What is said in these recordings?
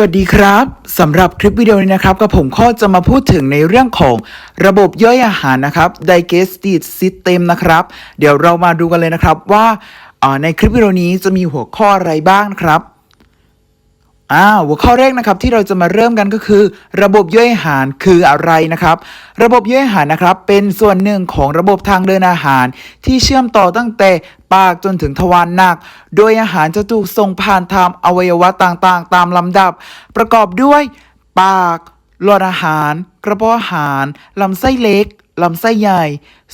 วัสดีครับสำหรับคลิปวิดีโอนี้นะครับกับผมก็จะมาพูดถึงในเรื่องของระบบย่อยอาหารนะครับ digestive system นะครับ เดี๋ยวเรามาดูกันเลยนะครับว่าในคลิปวิดีโอนี้จะมีหัวข้ออะไรบ้างครับ อ่าหัวข้อแรกนะครับที่เราจะมาเริ่มกันก็คือ ระบบย่อยอาหารคืออะไรนะครับ ระบบย่อยอาหารนะครับเป็นส่วนหนึ่งของระบบทางเดินอาหาร ที่เชื่อมต่อตั้งแต่ปากจนถึงทวารหนัก โดยอาหารจะถูกส่งผ่านทางอวัยวะต่างๆ ตามลำดับ ประกอบด้วย ปากหลอดอาหาร กระเพาะอาหารลำไส้เล็กลำไส้ใหญ่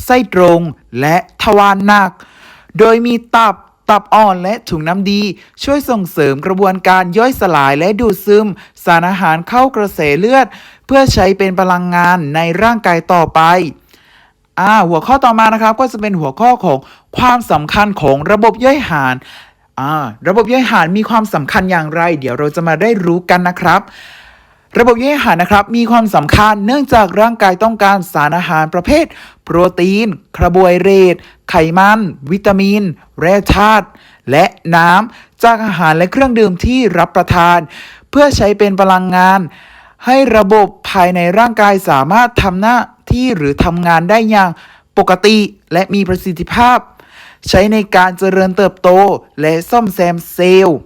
ไส้ตรง และทวารหนัก โดยมีตับ ตับอ่อนและถุงน้ำดี ช่วยส่งเสริมกระบวนการย่อยสลายและดูดซึม สารอาหารเข้ากระแสเลือด เพื่อใช้เป็นพลังงานในร่างกายต่อไปอ่าหัวข้อต่อมานะครับก็จะเป็นหัวข้อของความสำคัญของระบบย่อยอาหารอ่าระบบย่อยอาหารมีความสำคัญอย่างไร เดี๋ยวเราจะมาได้รู้กันนะครับ ระบบย่อยอาหารนะครับมีความสำคัญเนื่องจากร่างกายต้องการสารอาหารประเภท โปรตีนคาร์โบไฮเดรตไขมัน วิตามิน แร่ธาตุและน้ำจากอาหารและเครื่องดื่มที่รับประทาน เพื่อใช้เป็นพลังงาน ให้ระบบภายในร่างกายสามารถทำหน้าที่หรือทำงานได้อย่างปกติและมีประสิทธิภาพ ใช้ในการเจริญเติบโตและซ่อมแซมเซลล์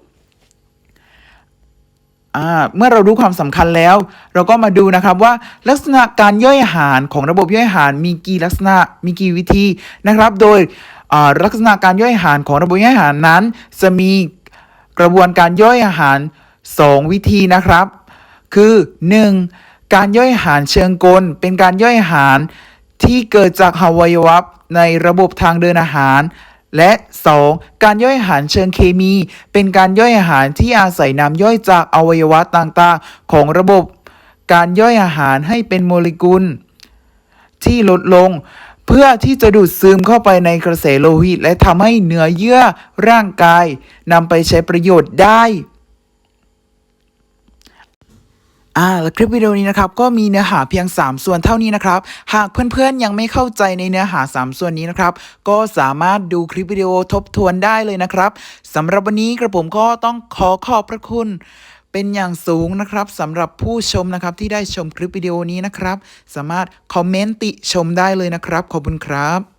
เมื่อเรารู้ความสำคัญแล้ว เราก็มาดูนะครับว่าลักษณะการย่อยอาหารของระบบย่อยอาหารมีกี่ลักษณะมีกี่วิธีนะครับ โดยลักษณะการย่อยอาหารของระบบย่อยอาหารนั้น จะมีกระบวนการย่อยอาหาร 2 วิธีนะครับ คือ 1. การย่อยอาหารเชิงกล เป็นการย่อยอาหารที่เกิดจากอวัยวะในระบบทางเดินอาหาร และ 2. การย่อยอาหารเชิงเคมี เป็นการย่อยอาหารที่อาศัยน้ำย่อยจากอวัยวะต่างๆ ของระบบ การย่อยอาหารให้เป็นโมเลกุล ที่ลดลง เพื่อที่จะดูดซึมเข้าไปในกระแสโลหิต และทำให้เนื้อเยื่อร่างกายนำไปใช้ประโยชน์ได้ อ่าและคลิปวิดีโอนี้นะครับก็มีเนื้อหาเพียง 3 ส่วนเท่านี้นะครับ หากเพื่อนๆยังไม่เข้าใจในเนื้อหา 3 ส่วนนี้นะครับ ก็สามารถดูคลิปวิดีโอทบทวนได้เลยนะครับสำหรับวันนี้กระผมก็ต้องขอขอบพระคุณ เป็นอย่างสูงนะครับสำหรับผู้ชมนะครับที่ได้ชมคลิปวิดีโอนี้นะครับ สามารถคอมเมนต์ติชมได้เลยนะครับ ขอบคุณครับ